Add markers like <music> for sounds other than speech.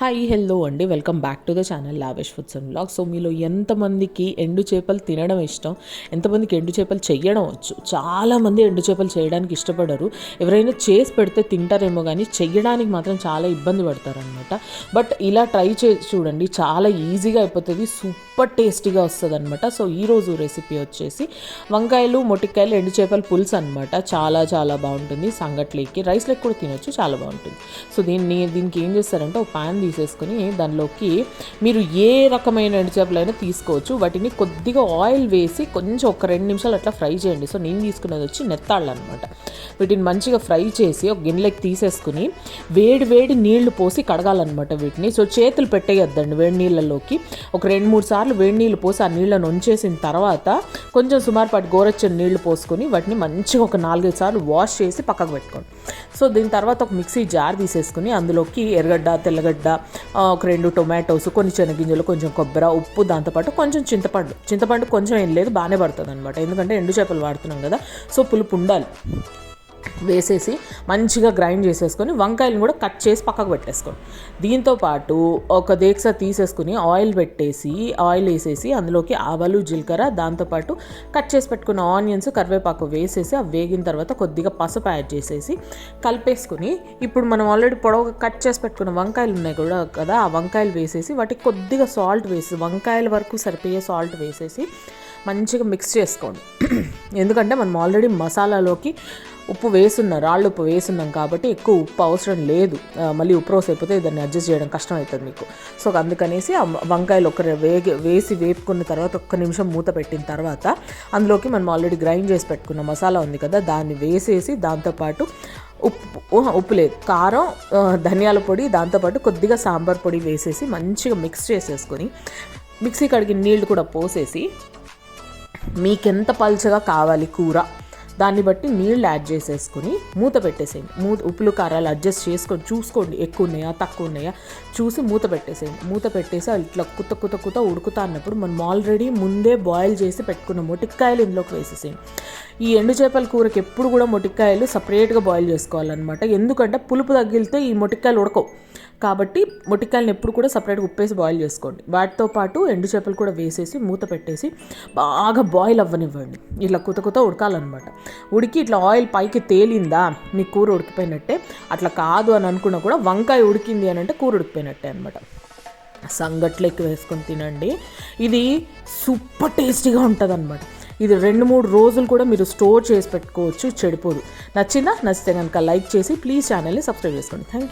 Hi hello అండి. Welcome back to the channel Lavesh foods and blog so మీలో ఎంతమందికి ఎండు చేపలు తినడం ఇష్టం? ఎంతమందికి ఎండు చేపలు చేయడం వచ్చు? చాలామంది ఎండు చేపలు చేయడానికి ఇష్టపడరు. ఎవరైనా చేసి పెడితే తింటారేమో కానీ చెయ్యడానికి మాత్రం చాలా ఇబ్బంది పడతారనమాట బట్ ఇలా ట్రై చేసి చూడండి చాలా ఈజీగా అయిపోతుంది సూపర్ టేస్టీగా వస్తుంది అనమాట సో ఈరోజు రెసిపీ వచ్చేసి వంకాయలు మొటికాయలు ఎండు చేపల పులుసు అనమాట చాలా చాలా బాగుంటుంది. సంగట్లేకి లెక్క కూడా తినొచ్చు చాలా బాగుంటుంది. సో దీన్ని దీనికి ఏం చేస్తారంటే ఒక ప్యాన్ తీసేసుకుని దానిలోకి మీరు ఏ రకమైన ఎండు చేపలైనా తీసుకోవచ్చు. వాటిని కొద్దిగా ఆయిల్ వేసి కొంచెం ఒక రెండు నిమిషాలు అట్లా ఫ్రై చేయండి. సో నేను తీసుకున్నది వచ్చి నెత్తాళ్ళు అనమాట వీటిని మంచిగా ఫ్రై చేసి ఒక గిన్నెలోకి తీసేసుకుని వేడి వేడి నీళ్ళు పోసి కడగాలన్నమాట వీటిని. సో చేతులు పెట్టేయొద్దండి వేడి నీళ్ళలోకి. ఒక రెండు మూడు సార్లు వేడి నీళ్ళు పోసి ఆ నీళ్ళను ఉంచేసిన తర్వాత కొంచెం సుమారుపాటి గోరచ్చని నీళ్ళు పోసుకొని వాటిని మంచిగా ఒక నాలుగైదు సార్లు వాష్ చేసి పక్కకు పెట్టుకోండి. సో దీని తర్వాత ఒక మిక్సీ జార్ తీసేసుకుని అందులోకి ఎర్రగడ్డ తెల్లగడ్డ ఒక రెండు టొమాటోస్ కొన్ని శనగింజలు కొంచెం కొబ్బరి ఉప్పు దాంతోపాటు కొంచెం చింతపండు. చింతపండు కొంచెం ఏం లేదు బాగానే పడుతుంది అనమాట ఎందుకంటే ఎండు చేపలు వాడుతున్నాం కదా సో పులుపు ఉండాలి. వేసేసి మంచిగా గ్రైండ్ చేసేసుకొని వంకాయలను కూడా కట్ చేసి పక్కకు పెట్టేసుకోండి. దీంతో పాటు ఒక దీక్ష తీసేసుకుని ఆయిల్ పెట్టేసి ఆయిల్ వేసేసి అందులోకి ఆవాలు జీలకర్ర దాంతోపాటు కట్ చేసి పెట్టుకున్న ఆనియన్స్ కరివేపాకు వేసేసి అవి వేగిన తర్వాత కొద్దిగా పసుపు యాడ్ చేసేసి కలిపేసుకుని ఇప్పుడు మనం ఆల్రెడీ పొడవ కట్ చేసి పెట్టుకున్న వంకాయలు ఉన్నాయి కూడా కదా ఆ వంకాయలు వేసేసి వాటికి కొద్దిగా సాల్ట్ వేసి వంకాయల వరకు సరిపోయే సాల్ట్ వేసేసి మంచిగా మిక్స్ చేసుకోండి. <clears throat> ఎందుకంటే మనం ఆల్రెడీ మసాలాలోకి ఉప్పు వేసున్నాం రాళ్ళు ఉప్పు వేసున్నాం కాబట్టి ఎక్కువ ఉప్పు అవసరం లేదు. మళ్ళీ ఉప్పు రోస్ అయిపోతే దాన్ని అడ్జస్ట్ చేయడం కష్టం అవుతుంది మీకు. సో అందుకనేసి ఆ వంకాయలు ఒక వేగి వేసి వేపుకున్న తర్వాత ఒక్క నిమిషం మూత పెట్టిన తర్వాత అందులోకి మనం ఆల్రెడీ గ్రైండ్ చేసి పెట్టుకున్న మసాలా ఉంది కదా దాన్ని వేసేసి దాంతోపాటు ఉప్పు ఉప్పు లేదు. కారం ధనియాల పొడి దాంతోపాటు కొద్దిగా సాంబార్ పొడి వేసేసి మంచిగా మిక్స్ చేసేసుకొని మిక్సీ కడిగిన నీళ్ళు కూడా పోసేసి మీకెంత పల్చగా కావాలి కూర దాన్ని బట్టి నీళ్ళు యాడ్ చేసేసుకొని మూత పెట్టేసేయండి. మూత ఉప్పులు కారాలు అడ్జస్ట్ చేసుకొని చూసుకోండి ఎక్కువ ఉన్నాయా తక్కువ ఉన్నాయా చూసి మూత పెట్టేసేయండి. మూత పెట్టేసి ఇట్లా కుత కుత కుత ఉడుకుతా అన్నప్పుడు మనం ఆల్రెడీ ముందే బాయిల్ చేసి పెట్టుకున్న మొటిక్కాయలు ఇందులోకి వేసేసేయండి. ఈ ఎండు చేపల కూరకి ఎప్పుడు కూడా మొటిక్కాయలు సపరేట్గా బాయిల్ చేసుకోవాలన్నమాట. ఎందుకంటే పులుపు తగిలితే ఈ మొటిక్కాయలు ఉడకవు. కాబట్టి మొటికాయలను ఎప్పుడు కూడా సపరేట్గా ఉప్పేసి బాయిల్ చేసుకోండి. వాటితో పాటు ఎండు చేపలు కూడా వేసేసి మూత పెట్టేసి బాగా బాయిల్ అవ్వనివ్వండి. ఇట్లా కుత కుత ఉడకాలన్నమాట. ఉడికి ఇట్లా ఆయిల్ పైకి తేలిందా? మీ కూర ఉడికిపోయినట్టే. అట్లా కాదు అని అనుకున్నా కూడా వంకాయ ఉడికింది అని అంటే కూర ఉడికిపోయినట్టే అనమాట సంగట్లెక్కి వేసుకొని తినండి. ఇది సూపర్ టేస్టీగా ఉంటుంది అనమాట ఇది రెండు మూడు రోజులు కూడా మీరు స్టోర్ చేసి పెట్టుకోవచ్చు చెడిపోదు. నచ్చిందా? నచ్చితే కనుక లైక్ చేసి ప్లీజ్ ఛానల్ని సబ్స్క్రైబ్ చేసుకోండి. Thank you